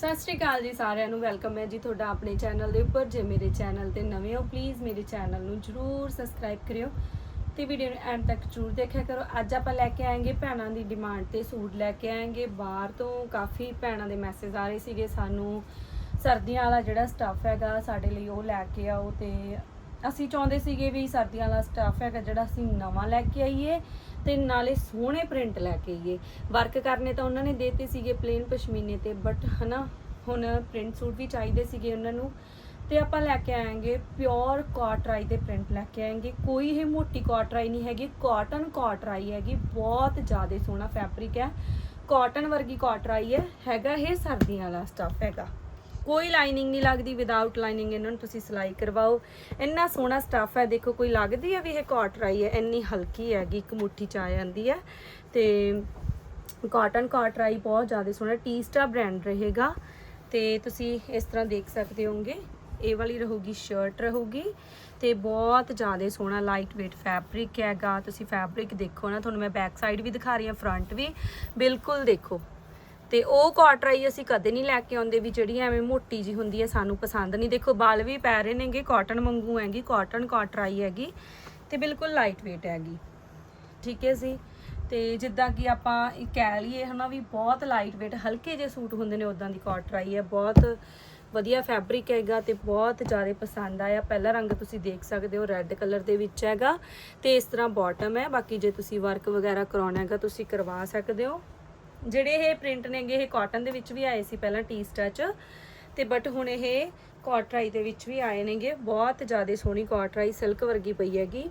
ਸਤਿ ਸ਼੍ਰੀ ਅਕਾਲ ਜੀ ਸਾਰਿਆਂ ਨੂੰ, ਵੈਲਕਮ ਹੈ ਜੀ ਤੁਹਾਡਾ ਆਪਣੇ ਚੈਨਲ ਦੇ ਉੱਪਰ। ਜੇ ਮੇਰੇ ਚੈਨਲ ਤੇ ਨਵੇਂ ਹੋ ਪਲੀਜ਼ ਮੇਰੇ ਚੈਨਲ ਨੂੰ ਜਰੂਰ ਸਬਸਕ੍ਰਾਈਬ ਕਰਿਓ ਤੇ ਵੀਡੀਓ ਨੂੰ ਐਂਡ ਤੱਕ ਜਰੂਰ ਦੇਖਿਆ ਕਰੋ। ਅੱਜ ਆਪਾਂ ਲੈ ਕੇ ਆਏਗੇ ਭੈਣਾਂ ਦੀ ਡਿਮਾਂਡ ਤੇ ਸੂਟ ਲੈ ਕੇ ਆਏਗੇ। ਬਾਹਰ ਤੋਂ ਕਾਫੀ ਭੈਣਾਂ ਦੇ ਮੈਸੇਜ ਆ ਰਹੇ ਸੀਗੇ ਸਾਨੂੰ। ਸਰਦੀਆਂ ਵਾਲਾ ਜਿਹੜਾ ਸਟੱਫ ਹੈਗਾ ਸਾਡੇ ਲਈ ਉਹ ਲੈ ਕੇ ਆਓ ਤੇ ਅਸੀਂ ਚਾਹੁੰਦੇ ਸੀਗੇ ਵੀ ਸਰਦੀਆਂ ਵਾਲਾ ਸਟੱਫ ਹੈਗਾ ਜਿਹੜਾ ਅਸੀਂ ਨਵਾਂ ਲੈ ਕੇ ਆਈਏ ਤੇ ਨਾਲੇ ਸੋਹਣੇ ਪ੍ਰਿੰਟ ਲੈ ਕੇ ਆਈਏ। ਵਰਕ ਕਰਨੇ ਤਾਂ ਉਹਨਾਂ ਨੇ ਦੇਤੇ ਸੀਗੇ ਪਲੇਨ ਪਸ਼ਮੀਨੇ ਤੇ ਬਟ ਹਨਾ, ਹੁਣ ਪ੍ਰਿੰਟ ਸੂਟ ਵੀ ਚਾਹੀਦੇ ਸੀਗੇ ਉਹਨਾਂ ਨੂੰ ਤੇ ਆਪਾਂ ਲੈ ਕੇ ਆਏਗੇ ਪਿਓਰ ਕਾਟਰਾਈ ਦੇ ਪ੍ਰਿੰਟ ਲੈ ਕੇ ਆਏਗੇ ਕੋਈ ਇਹ ਮੋਟੀ ਕਾਟਰਾਈ ਨਹੀਂ ਹੈਗੀ ਕਾਟਨ ਕਾਟਰਾਈ ਹੈਗੀ, ਬਹੁਤ ਜ਼ਿਆਦਾ ਸੋਹਣਾ ਫੈਬਰਿਕ ਹੈ। ਕਾਟਨ ਵਰਗੀ ਕਾਟਰਾਈ ਹੈ, ਹੈਗਾ ਇਹ ਸਰਦੀਆਂ ਵਾਲਾ ਸਟੱਫ ਹੈਗਾ। ਕੋਈ ਲਾਈਨਿੰਗ ਨਹੀਂ ਲੱਗਦੀ ਵਿਦਆਊਟ ਲਾਈਨਿੰਗ ਇਹਨਾਂ ਨੂੰ ਤੁਸੀਂ ਸਿਲਾਈ ਕਰਵਾਓ। ਇੰਨਾ ਸੋਹਣਾ ਸਟੱਫ ਹੈ, ਦੇਖੋ ਕੋਈ ਲੱਗਦੀ ਹੈ ਵੀ ਇਹ ਕਾਟਰਾਈ ਹੈ, ਇੰਨੀ ਹਲਕੀ ਹੈਗੀ, ਇੱਕ ਮੁੱਠੀ ਚ ਆ ਜਾਂਦੀ ਹੈ। ਤੇ ਕਾਟਨ ਕਾਟਰਾਈ ਬਹੁਤ ਜ਼ਿਆਦਾ ਸੋਹਣਾ ਟੀਸਟਾ ਬ੍ਰਾਂਡ ਰਹੇਗਾ। ਤੇ ਤੁਸੀਂ ਇਸ ਤਰ੍ਹਾਂ ਦੇਖ ਸਕਦੇ ਹੋਗੇ ਇਹ ਵਾਲੀ ਰਹੂਗੀ ਸ਼ਰਟ ਰਹੂਗੀ। ਤੇ ਬਹੁਤ ਜ਼ਿਆਦਾ ਸੋਹਣਾ ਲਾਈਟ weight ਫੈਬਰਿਕ ਹੈਗਾ, ਤੁਸੀਂ ਫੈਬਰਿਕ ਦੇਖੋ ਨਾ, ਤੁਹਾਨੂੰ ਮੈਂ ਬੈਕ ਸਾਈਡ ਵੀ ਦਿਖਾ ਰਹੀ ਹਾਂ ਫਰੰਟ ਵੀ। ਬਿਲਕੁਲ ਦੇਖੋ ਤੇ ਉਹ ਕਾਟਰਾਈ ਅਸੀਂ ਕਦੇ ਨਹੀਂ ਲੈ ਕੇ ਆਉਂਦੇ ਵੀ ਜਿਹੜੀ ਐਵੇਂ ਮੋਟੀ ਜੀ ਹੁੰਦੀ ਹੈ ਸਾਨੂੰ ਪਸੰਦ ਨਹੀਂ। ਦੇਖੋ, ਬਾਲ ਵੀ ਪੈ ਰਹੇ ਨੇਗੇ ਕਾਟਨ ਵਾਂਗੂ ਹੈਗੀ ਕਾਟਨ ਕਾਟਰਾਈ ਹੈਗੀ ਤੇ ਬਿਲਕੁਲ ਲਾਈਟ weight ਹੈਗੀ। ਠੀਕ ਹੈ ਜੀ? ਤੇ ਜਿੱਦਾਂ ਕਿ ਆਪਾਂ ਕਹਿ ਲਈਏ ਹਨਾ ਵੀ ਬਹੁਤ ਲਾਈਟ weight, ਹਲਕੇ ਜਿਹੇ ਸੂਟ ਹੁੰਦੇ ਨੇ ਉਦਾਂ ਦੀ ਕਾਟਰਾਈ ਹੈ। ਬਹੁਤ ਵਧੀਆ ਫੈਬਰਿਕ ਹੈਗਾ ਤੇ ਬਹੁਤ ਜ਼ਿਆਦਾ ਪਸੰਦ ਆਇਆ। ਪਹਿਲਾ ਰੰਗ ਤੁਸੀਂ ਦੇਖ ਸਕਦੇ ਹੋ ਰੈੱਡ ਕਲਰ ਦੇ ਵਿੱਚ ਹੈਗਾ ਤੇ ਇਸ ਤਰ੍ਹਾਂ ਬਾਟਮ ਹੈ। ਬਾਕੀ ਜੇ ਤੁਸੀਂ ਵਰਕ ਵਗੈਰਾ ਕਰਾਉਣਾ ਹੈਗਾ, ਤੁਸੀਂ ਕਰਵਾ ਸਕਦੇ ਹੋ। ਜਿਹੜੇ ਇਹ ਪ੍ਰਿੰਟ ਨੇਗੇ ਇਹ ਕਾਟਨ ਦੇ ਵਿੱਚ ਵੀ ਆਏ ਸੀ ਪਹਿਲਾਂ ਟੀ ਸਟੈਚ ਤੇ ਬਟ ਹੁਣ ਇਹ ਕਾਟਰਾਈ ਦੇ ਵਿੱਚ ਵੀ ਆਏ ਨੇਗੇ। ਬਹੁਤ ਜ਼ਿਆਦਾ ਸੋਹਣੀ ਕਾਟਰਾਈ ਸਿਲਕ ਵਰਗੀ ਪਈ ਹੈਗੀ।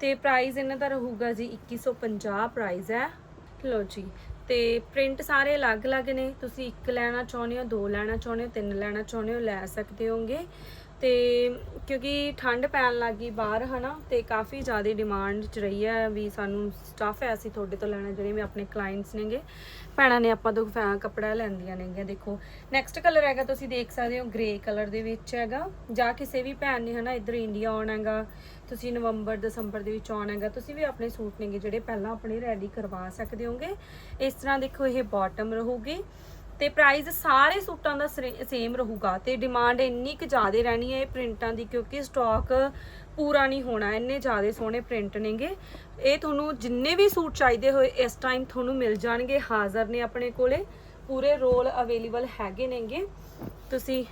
ਤੇ ਪ੍ਰਾਈਸ ਇਹਨਾਂ ਦਾ ਰਹੂਗਾ ਜੀ 2150 ਪ੍ਰਾਈਸ ਹੈ। ਲੋ ਜੀ, ਤੇ ਪ੍ਰਿੰਟ ਸਾਰੇ ਅਲੱਗ-ਅਲੱਗ ਨੇ। ਤੁਸੀਂ ਇੱਕ ਲੈਣਾ ਚਾਹੁੰਦੇ ਹੋ, ਦੋ ਲੈਣਾ ਚਾਹੁੰਦੇ ਹੋ, ਤਿੰਨ ਲੈਣਾ ਚਾਹੁੰਦੇ ਹੋ, ਲੈ ਸਕਦੇ ਹੋਗੇ। ਤੇ ਕਿਉਂਕਿ ਠੰਡ ਪੈਣ ਲੱਗੀ ਬਾਹਰ, ਹਨਾ, ਤੇ ਕਾਫੀ ਜ਼ਿਆਦਾ ਡਿਮਾਂਡ ਚ ਰਹੀ ਹੈ ਵੀ ਸਾਨੂੰ ਸਟਾਫ ਹੈ, ਅਸੀਂ ਤੁਹਾਡੇ ਤੋਂ ਲੈਣਾ, ਜਿਹੜੇ ਵੀ ਆਪਣੇ ਕਲਾਇੰਟਸ ਨੇਗੇ। ਭੈਣਾਂ ਨੇ ਆਪਾਂ ਤੋਂ ਫੈ- ਕੱਪੜਾ ਲੈਂਦੀਆਂ ਨੇਗੀਆਂ, ਦੇਖੋ। ਨੈਕਸਟ ਕਲਰ ਹੈਗਾ, ਤੁਸੀਂ ਦੇਖ ਸਕਦੇ ਹੋ ਗ੍ਰੇ ਕਲਰ ਦੇ ਵਿੱਚ ਹੈਗਾ। ਜਾਂ ਕਿਸੇ ਵੀ ਭੈਣ ਨੇ, ਹਨਾ, ਇੱਧਰ ਇੰਡੀਆ ਆਉਣਾ ਹੈਗਾ, ਤੁਸੀਂ ਨਵੰਬਰ ਦਸੰਬਰ ਦੇ ਵਿੱਚ ਆਉਣਾ ਹੈਗਾ, ਤੁਸੀਂ ਵੀ ਆਪਣੇ ਸੂਟ ਨੇਗੇ, ਜਿਹੜੇ ਪਹਿਲਾਂ ਆਪਣੇ ਰੈਡੀ ਕਰਵਾ ਸਕਦੇ ਹੋਗੇ। ਇਸ ਤਰ੍ਹਾਂ ਦੇਖੋ, ਇਹ ਬਾਟਮ ਰਹੂਗੀ। ਤੇ ਪ੍ਰਾਈਸ ਸਾਰੇ ਸੂਟਾਂ ਦਾ ਸੇਮ ਰਹੂਗਾ ਤੇ ਡਿਮਾਂਡ ਇੰਨੀ ਕੁ ਜ਼ਿਆਦਾ ਰਹਿਣੀ ਹੈ ਇਹ ਪ੍ਰਿੰਟਾਂ ਦੀ ਕਿਉਂਕਿ ਸਟਾਕ ਪੂਰਾ ਨਹੀਂ ਹੋਣਾ, ਇੰਨੇ ਜ਼ਿਆਦਾ ਸੋਹਣੇ ਪ੍ਰਿੰਟ ਨੇਗੇ। ਇਹ ਤੁਹਾਨੂੰ ਜਿੰਨੇ ਵੀ ਸੂਟ ਚਾਹੀਦੇ ਹੋਏ ਇਸ ਟਾਈਮ ਤੁਹਾਨੂੰ ਮਿਲ ਜਾਣਗੇ, ਹਾਜ਼ਰ ਨੇ ਆਪਣੇ ਕੋਲੇ। ਪੂਰੇ ਰੋਲ ਅਵੇਲੇਬਲ ਹੈਗੇ ਨੇਗੇ। ਤੁਸੀਂ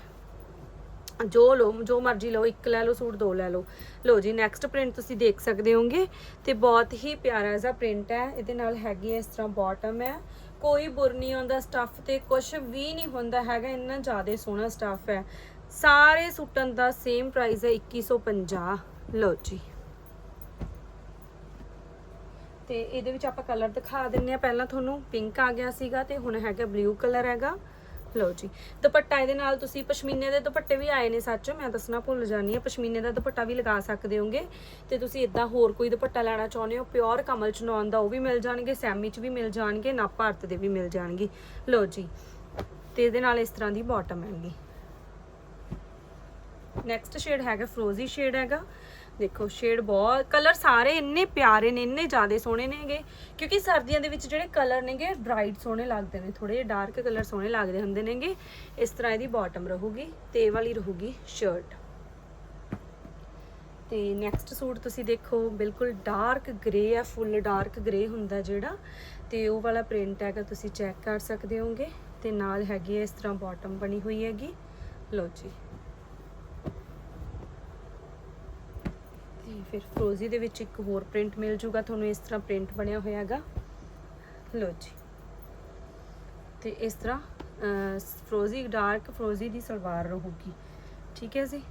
ਜੋ ਲਓ, ਜੋ ਮਰਜ਼ੀ ਲਓ, ਇੱਕ ਲੈ ਲਓ ਸੂਟ, ਦੋ ਲੈ ਲਓ। ਲਓ ਜੀ ਨੈਕਸਟ ਪ੍ਰਿੰਟ ਤੁਸੀਂ ਦੇਖ ਸਕਦੇ ਹੋਗੇ ਤੇ ਬਹੁਤ ਹੀ ਪਿਆਰਾ ਜਿਹਾ ਪ੍ਰਿੰਟ ਹੈ। ਇਹਦੇ ਨਾਲ ਹੈਗੀ ਹੈ ਇਸ ਤਰ੍ਹਾਂ ਬਾਟਮ ਹੈ। ਕੋਈ ਬੁਰ ਨਹੀਂ ਆਉਂਦਾ ਸਟੱਫ ਤੇ ਕੁਝ ਵੀ ਨਹੀਂ ਹੁੰਦਾ ਹੈਗਾ, ਇੰਨਾ ਜ਼ਿਆਦਾ ਸੋਹਣਾ ਸਟੱਫ ਹੈ। ਸਾਰੇ ਸੂਟਾਂ ਦਾ ਸੇਮ ਪ੍ਰਾਈਸ ਹੈ 2150 ਲਓ ਜੀ। ਤੇ ਇਹਦੇ ਵਿੱਚ ਆਪਾਂ ਕਲਰ ਦਿਖਾ ਦਿੰਨੇ ਆ ਪਹਿਲਾਂ ਤੁਹਾਨੂੰ ਪਿੰਕ ਆ ਗਿਆ ਸੀਗਾ ਤੇ ਹੁਣ ਹੈਗਾ ਬਲੂ ਕਲਰ ਹੈਗਾ। ਲਓ ਜੀ, ਦੁਪੱਟਾ ਇਹਦੇ ਨਾਲ ਤੁਸੀਂ ਪਸ਼ਮੀਨੇ ਦੇ ਦੁਪੱਟੇ ਵੀ ਆਏ ਨੇ ਸੱਚ, ਮੈਂ ਦੱਸਣਾ ਭੁੱਲ ਜਾਨੀ ਆ ਪਸ਼ਮੀਨੇ ਦਾ ਦੁਪੱਟਾ ਵੀ ਲਗਾ ਸਕਦੇ ਹੋਗੇ ਤੇ ਤੁਸੀਂ ਇਦਾਂ ਹੋਰ ਕੋਈ ਦੁਪੱਟਾ ਲੈਣਾ ਚਾਹੁੰਦੇ ਹੋ, ਪਿਓਰ ਕਮਲ ਚਨੌਨ ਦਾ ਉਹ ਵੀ ਮਿਲ ਜਾਣਗੇ, ਸੈਮੀ ਚ ਵੀ ਮਿਲ ਜਾਣਗੇ, ਨਾ ਭਾਰਤ ਦੇ ਵੀ ਮਿਲ ਜਾਣਗੇ। ਲਓ ਜੀ, ਤੇ ਇਹਦੇ ਨਾਲ ਇਸ ਤਰ੍ਹਾਂ ਦੀ ਬਾਟਮ ਹੈਗੀ। ਨੈਕਸਟ ਸ਼ੇਡ ਹੈਗਾ ਫਰੋਜ਼ੀ ਸ਼ੇਡ ਹੈਗਾ। ਦੇਖੋ ਸ਼ੇਡ ਬਹੁਤ ਕਲਰ ਸਾਰੇ ਇੰਨੇ ਪਿਆਰੇ ਨੇ, ਇੰਨੇ ਜ਼ਿਆਦਾ ਸੋਹਣੇ ਨੇਗੇ। ਕਿਉਂਕਿ ਸਰਦੀਆਂ ਦੇ ਵਿੱਚ ਜਿਹੜੇ ਕਲਰ ਨੇਗੇ ਬ੍ਰਾਈਟ ਸੋਹਣੇ ਲੱਗਦੇ ਨੇ ਥੋੜੇ ਜਿਹੇ ਡਾਰਕ ਕਲਰ ਸੋਹਣੇ ਲੱਗਦੇ ਹੁੰਦੇ ਨੇਗੇ। ਇਸ ਤਰ੍ਹਾਂ ਇਹਦੀ ਬਾਟਮ ਰਹੂਗੀ, ਤੇ ਇਹ ਵਾਲੀ ਰਹੂਗੀ ਸ਼ਰਟ ਤੇ ਨੈਕਸਟ ਸੂਟ ਤੁਸੀਂ ਦੇਖੋ, ਬਿਲਕੁਲ ਡਾਰਕ ਗ੍ਰੇ ਆ ਫੁੱਲ ਡਾਰਕ ਗ੍ਰੇ ਹੁੰਦਾ ਜਿਹੜਾ। ਤੇ ਉਹ ਵਾਲਾ ਪ੍ਰਿੰਟ ਹੈਗਾ, ਤੁਸੀਂ ਚੈੱਕ ਕਰ ਸਕਦੇ ਹੋਗੇ ਤੇ ਨਾਲ ਹੈਗੀ ਹੈ ਇਸ ਤਰ੍ਹਾਂ ਬਾਟਮ ਬਣੀ ਹੋਈ ਹੈਗੀ। ਲਓ ਜੀ ਤੇ ਫਿਰ ਫਰੋਜ਼ੀ ਦੇ ਵਿੱਚ ਇੱਕ ਹੋਰ ਪ੍ਰਿੰਟ ਮਿਲ ਜੂਗਾ, ਤੁਹਾਨੂੰ ਇਸ ਤਰ੍ਹਾਂ ਪ੍ਰਿੰਟ ਬਣਿਆ ਹੋਇਆ ਹੈਗਾ। ਲਓ ਜੀ। ਤੇ ਇਸ ਤਰ੍ਹਾਂ ਫਰੋਜ਼ੀ ਡਾਰਕ ਫਰੋਜ਼ੀ ਦੀ ਸਲਵਾਰ ਰਹੂਗੀ। ਠੀਕ ਹੈ ਜੀ?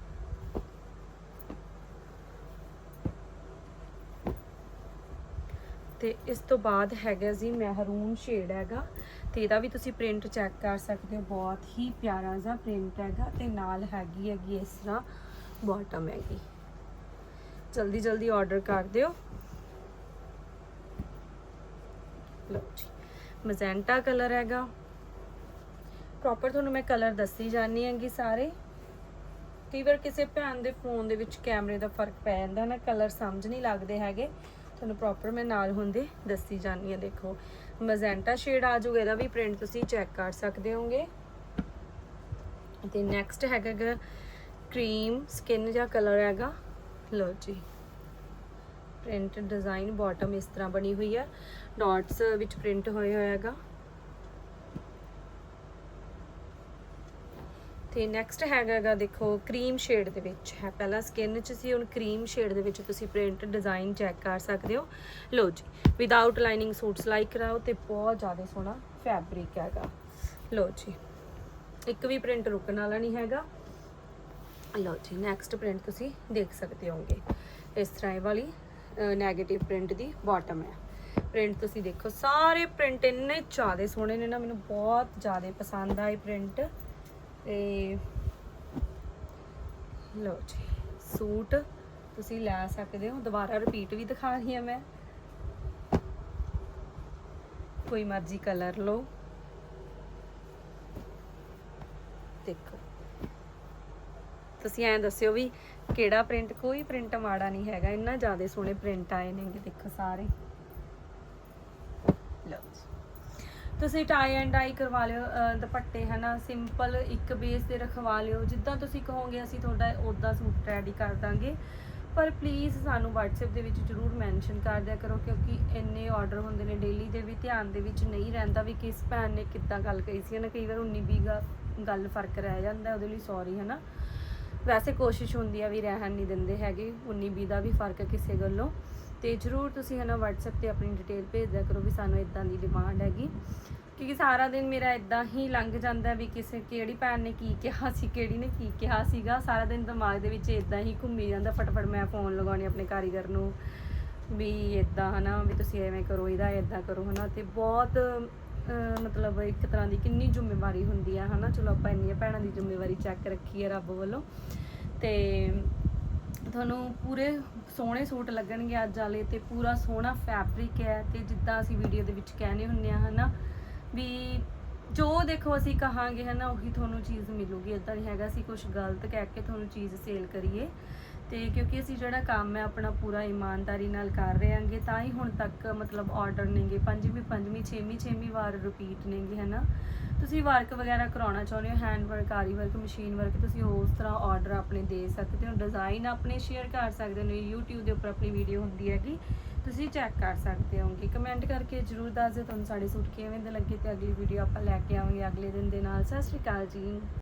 ਤੇ ਇਸ ਤੋਂ ਬਾਅਦ ਹੈਗਾ ਜੀ ਮਹਿਰੂਨ ਸ਼ੇਡ ਹੈਗਾ। ਤੇ ਇਹਦਾ ਵੀ ਤੁਸੀਂ ਪ੍ਰਿੰਟ ਚੈੱਕ ਕਰ ਸਕਦੇ ਹੋ। ਬਹੁਤ ਹੀ ਪਿਆਰਾ ਜਿਹਾ ਪ੍ਰਿੰਟ ਹੈਗਾ ਤੇ ਨਾਲ ਹੈਗੀ ਹੈਗੀ ਇਸ ਤਰ੍ਹਾਂ ਬਾਟਮ ਹੈਗੀ। ਜਲਦੀ ਜਲਦੀ ਆਰਡਰ ਕਰ ਦਿਓ। ਲਓ ਜੀ ਮਜ਼ੈਂਟਾ ਕਲਰ ਹੈਗਾ। ਪ੍ਰੋਪਰ ਤੁਹਾਨੂੰ ਮੈਂ ਕਲਰ ਦੱਸੀ ਜਾਣੀ ਹੈਗੀ ਸਾਰੇ। ਕਈ ਵਾਰ ਕਿਸੇ ਭੈਣ ਦੇ ਫੋਨ ਦੇ ਵਿੱਚ ਕੈਮਰੇ ਦਾ ਫ਼ਰਕ ਪੈ ਜਾਂਦਾ ਨਾ ਕਲਰ ਸਮਝ ਨਹੀਂ ਲੱਗਦੇ ਹੈਗੇ। ਤੁਹਾਨੂੰ ਪ੍ਰੋਪਰ ਮੈਂ ਨਾਲ ਹੁੰਦੇ ਦੱਸੀ ਜਾਣੀ ਹੈ, ਦੇਖੋ। ਮਜ਼ੈਂਟਾ ਸ਼ੇਡ ਆ ਜਾਊਗਾ, ਇਹਦਾ ਵੀ ਪ੍ਰਿੰਟ ਤੁਸੀਂ ਚੈੱਕ ਕਰ ਸਕਦੇ ਹੋਗੇ ਤੇ ਨੈਕਸਟ ਹੈਗਾ ਕਰੀਮ ਸਕਿਨ ਜਾਂ ਕਲਰ ਹੈਗਾ। ਲਓ ਜੀ। ਪ੍ਰਿੰਟ ਡਿਜ਼ਾਈਨ ਬਾਟਮ ਇਸ ਤਰ੍ਹਾਂ ਬਣੀ ਹੋਈ ਹੈ। ਡਾਟਸ ਵਿੱਚ ਪ੍ਰਿੰਟ ਹੋਇਆ ਹੋਇਆ ਹੈਗਾ। ਤੇ ਨੈਕਸਟ ਹੈਗਾ ਗਾ ਦੇਖੋ ਕਰੀਮ ਸ਼ੇਡ ਦੇ ਵਿੱਚ ਹੈ। ਪਹਿਲਾਂ ਸਕਿਨ 'ਚ ਸੀ, ਹੁਣ ਕਰੀਮ ਸ਼ੇਡ ਦੇ ਵਿੱਚ ਤੁਸੀਂ ਪ੍ਰਿੰਟ ਡਿਜ਼ਾਈਨ ਚੈੱਕ ਕਰ ਸਕਦੇ ਹੋ। ਲੋ ਜੀ ਵਿਦਆਊਟ ਲਾਈਨਿੰਗ ਸੂਟ ਸਿਲਾਈ ਕਰਾਓ ਤੇ ਬਹੁਤ ਜ਼ਿਆਦਾ ਸੋਹਣਾ ਫੈਬਰਿਕ ਹੈਗਾ। ਲੋ ਜੀ, ਇੱਕ ਵੀ ਪ੍ਰਿੰਟ ਰੁਕਣ ਵਾਲਾ ਨਹੀਂ ਹੈਗਾ। ਲਓ ਜੀ ਨੈਕਸਟ ਪ੍ਰਿੰਟ ਤੁਸੀਂ ਦੇਖ ਸਕਦੇ ਹੋਗੇ ਇਸ ਤਰ੍ਹਾਂ ਇਹ ਵਾਲੀ 네ਗੇਟਿਵ ਪ੍ਰਿੰਟ ਦੀ ਬਾਟਮ ਹੈ। ਪ੍ਰਿੰਟ ਤੁਸੀਂ ਦੇਖੋ, ਸਾਰੇ ਪ੍ਰਿੰਟ ਇੰਨੇ ਜ਼ਿਆਦਾ ਸੋਹਣੇ ਨੇ ਨਾ, ਮੈਨੂੰ ਬਹੁਤ ਜ਼ਿਆਦਾ ਪਸੰਦ ਆਏ ਪ੍ਰਿੰਟ ਤੇ ਲਓ ਜੀ, ਸੂਟ ਤੁਸੀਂ ਲੈ ਸਕਦੇ ਹੋ। ਦੁਬਾਰਾ ਰਿਪੀਟ ਵੀ ਦਿਖਾ ਰਹੀ ਹਾਂ ਮੈਂ। ਕੋਈ ਮਰਜ਼ੀ ਕਲਰ ਲਓ ਦੇਖੋ ਤੁਸੀਂ ਐਂ ਦੱਸਿਓ ਵੀ ਕਿਹੜਾ ਪ੍ਰਿੰਟ ਕੋਈ ਪ੍ਰਿੰਟ ਮਾੜਾ ਨਹੀਂ ਹੈਗਾ, ਇੰਨਾ ਜ਼ਿਆਦਾ ਸੋਹਣੇ ਪ੍ਰਿੰਟ ਆਏ ਨੇਗੇ ਦੇਖੋ ਸਾਰੇ। ਲਓ ਤੁਸੀਂ ਟਾਈ ਐਂਡ ਡਾਈ ਕਰਵਾ ਲਿਓ, ਅਹ, ਦੁਪੱਟੇ, ਹਨਾ ਸਿੰਪਲ ਇੱਕ ਬੇਸ ਤੇ ਰਖਵਾ ਲਿਓ। ਜਿੱਦਾਂ ਤੁਸੀਂ ਕਹੋਗੇ, ਅਸੀਂ ਤੁਹਾਡਾ ਉਦਾਂ ਸੂਟ ਰੈਡੀ ਕਰ ਦਾਂਗੇ। ਪਰ ਪਲੀਜ਼ ਸਾਨੂੰ WhatsApp ਦੇ ਵਿੱਚ ਜਰੂਰ ਮੈਂਸ਼ਨ ਕਰ ਦਿਆ ਕਰੋ, ਕਿਉਂਕਿ ਇੰਨੇ ਆਰਡਰ ਹੁੰਦੇ ਨੇ ਡੇਲੀ ਦੇ ਵੀ, ਧਿਆਨ ਦੇ ਵਿੱਚ ਨਹੀਂ ਰਹਿੰਦਾ ਵੀ ਕਿਸ ਭੈਣ ਨੇ ਕਿੱਦਾਂ ਗੱਲ ਕਹੀ ਸੀ ਨਾ ਕਈ ਵਾਰ 19 ਵੀਹ ਗਾ- ਗੱਲ ਫ਼ਰਕ ਰਹਿ ਜਾਂਦਾ, ਉਹਦੇ ਲਈ ਸੌਰੀ ਹਨਾ। ਵੈਸੇ ਕੋਸ਼ਿਸ਼ ਹੁੰਦੀ ਆ ਵੀ ਰਹਿਣ ਨਹੀਂ ਦਿੰਦੇ ਹੈਗੇ 19 ਵੀਹ ਦਾ ਵੀ ਫ਼ਰਕ ਕਿਸੇ ਗੱਲੋਂ। ਤੇ ਜਰੂਰ ਤੁਸੀਂ ਹਨਾ WhatsApp ਤੇ ਆਪਣੀ ਡਿਟੇਲ ਭੇਜ ਦਿਆ ਕਰੋ ਵੀ ਸਾਨੂੰ ਇਦਾਂ ਦੀ ਡਿਮਾਂਡ ਹੈਗੀ। ਕਿਉਂਕਿ ਸਾਰਾ ਦਿਨ ਮੇਰਾ ਇਦਾਂ ਹੀ ਲੰਘ ਜਾਂਦਾ ਵੀ ਕਿਸੇ ਕਿਹੜੀ ਭੈਣ ਨੇ ਕੀ ਕਿਹਾ ਸੀ, ਕਿਹੜੀ ਨੇ ਕੀ ਕਿਹਾ ਸੀਗਾ। ਸਾਰਾ ਦਿਨ ਦਿਮਾਗ ਦੇ ਵਿੱਚ ਇਦਾਂ ਹੀ ਘੁੰਮੀ ਜਾਂਦਾ ਫਟਾਫਟ ਮੈਂ ਫੋਨ ਲਗਾਉਣੀ ਆਪਣੇ ਕਾਰੀਗਰ ਨੂੰ ਵੀ ਇਦਾਂ ਹਨਾ ਵੀ ਤੁਸੀਂ ਐਵੇਂ ਕਰੋ, ਇਹਦਾ ਇਦਾਂ ਕਰੋ ਹਨਾ। ਤੇ ਬਹੁਤ ਮਤਲਬ ਇੱਕ ਤਰ੍ਹਾਂ ਦੀ ਕਿੰਨੀ ਜ਼ਿੰਮੇਵਾਰੀ ਹੁੰਦੀ ਆ, ਹਨਾ? ਚਲੋ ਆਪਾਂ ਇੰਨੀਆਂ ਭੈਣਾਂ ਦੀ ਜ਼ਿੰਮੇਵਾਰੀ ਚੱਕ ਰੱਖੀ ਹੈ ਰੱਬ ਵੱਲੋਂ। ਤੇ ਤੁਹਾਨੂੰ ਪੂਰੇ ਸੋਹਣੇ ਸੂਟ ਲੱਗਣਗੇ ਅੱਜ ਵਾਲੇ ਤੇ ਪੂਰਾ ਸੋਹਣਾ ਫੈਬਰਿਕ ਹੈ ਤੇ ਜਿੱਦਾਂ ਅਸੀਂ ਵੀਡੀਓ ਦੇ ਵਿੱਚ ਕਹਿੰਦੇ ਹੁੰਨੇ ਆ, ਹਨਾ? ਵੀ ਜੋ ਦੇਖੋ ਅਸੀਂ ਕਹਾਂਗੇ ਹੈ ਨਾ ਉਹੀ ਤੁਹਾਨੂੰ ਚੀਜ਼ ਮਿਲੂਗੀ। ਇਦਾਂ ਨਹੀਂ ਹੈਗਾ, ਅਸੀਂ ਕੁਝ ਗਲਤ ਕਹਿ ਕੇ ਤੁਹਾਨੂੰ ਚੀਜ਼ ਸੇਲ ਕਰੀਏ। ਤੇ ਕਿਉਂਕਿ ਅਸੀਂ ਜਿਹੜਾ ਕੰਮ ਹੈ, ਆਪਣਾ ਪੂਰਾ ਇਮਾਨਦਾਰੀ ਨਾਲ ਕਰ ਰਹੇ ਹਾਂਗੇ, ਤਾਂ ਹੀ ਹੁਣ ਤੱਕ ਮਤਲਬ ਆਰਡਰ ਨੇਗੇ। ਪੰਜਵੀਂ ਪੰਜਵੀਂ, ਛੇਵੀਂ ਛੇਵੀਂ ਵਾਰ ਰਿਪੀਟ ਨੇਗੇ ਨਾ ਤੁਸੀਂ ਵਰਕ ਵਗੈਰਾ ਕਰਾਉਣਾ ਚਾਹੁੰਦੇ ਹੋ ਹੈਂਡ ਵਰਕ ਆਰੀ ਵਰਕ ਮਸ਼ੀਨ ਵਰਕ ਤੁਸੀਂ ਉਸ ਤਰ੍ਹਾਂ ਆਰਡਰ ਆਪਣੇ ਦੇ ਸਕਦੇ ਹੋ। ਡਿਜ਼ਾਈਨ ਆਪਣੇ ਸ਼ੇਅਰ ਕਰ ਸਕਦੇ ਹੋ। YouTube ਦੇ ਉੱਪਰ ਆਪਣੀ ਵੀਡੀਓ ਹੁੰਦੀ ਹੈਗੀ। ਤੁਸੀਂ ਚੈੱਕ ਕਰ ਸਕਦੇ ਹੋਗੇ ਕਮੈਂਟ ਕਰਕੇ ਜਰੂਰ ਦੱਸ ਦਿਓ, ਤੁਹਾਨੂੰ ਸਾਡੇ ਸੂਟ ਕਿਵੇਂ ਦੇ ਲੱਗੇ ਤੇ ਅਗਲੀ ਵੀਡੀਓ ਆਪਾਂ ਲੈ ਕੇ ਆਵਾਂਗੇ ਅਗਲੇ ਦਿਨ ਦੇ ਨਾਲ। ਸਤਿ ਸ਼੍ਰੀ ਅਕਾਲ ਜੀ।